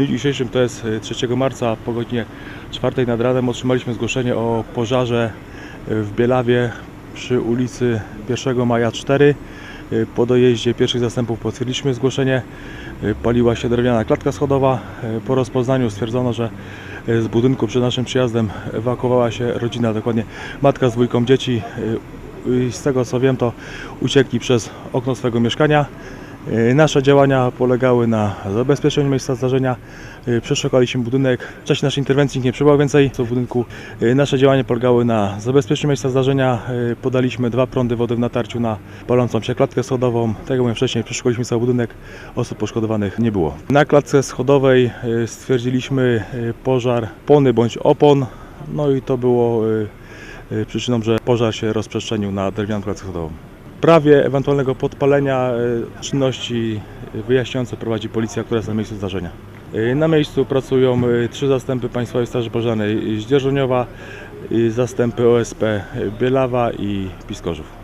dniu dzisiejszym, to jest e, 3 marca, po godzinie 4 nad ranem otrzymaliśmy zgłoszenie o pożarze e, w Bielawie przy ulicy 1 Maja 4. E, Po dojeździe pierwszych zastępów potwierdziliśmy zgłoszenie. E, Paliła się drewniana klatka schodowa. E, Po rozpoznaniu stwierdzono, że e, z budynku przed naszym przyjazdem ewakuowała się rodzina, dokładnie matka z dwójką dzieci. E, Z tego co wiem, to uciekli przez okno swojego mieszkania. E, Nasze działania polegały na zabezpieczeniu miejsca zdarzenia. E, Przeszukaliśmy budynek. W czasie naszej interwencji nikt nie przybyło więcej w budynku. E, Nasze działania polegały na zabezpieczeniu miejsca zdarzenia. Podaliśmy dwa prądy wody w natarciu na palącą się klatkę schodową. Tak jak mówiłem wcześniej, przeszukaliśmy cały budynek. Osób poszkodowanych nie było. Na klatce schodowej stwierdziliśmy pożar pony bądź opon. No i to było przyczyną, że pożar się rozprzestrzenił na drewnianą klatkę schodową. Sprawie ewentualnego podpalenia e, czynności wyjaśniające prowadzi policja, która jest na miejscu zdarzenia. E, Na miejscu pracują e, trzy zastępy Państwowej Straży Pożarnej z Dzierżoniowa, e, zastępy OSP Bielawa i Piskorzów.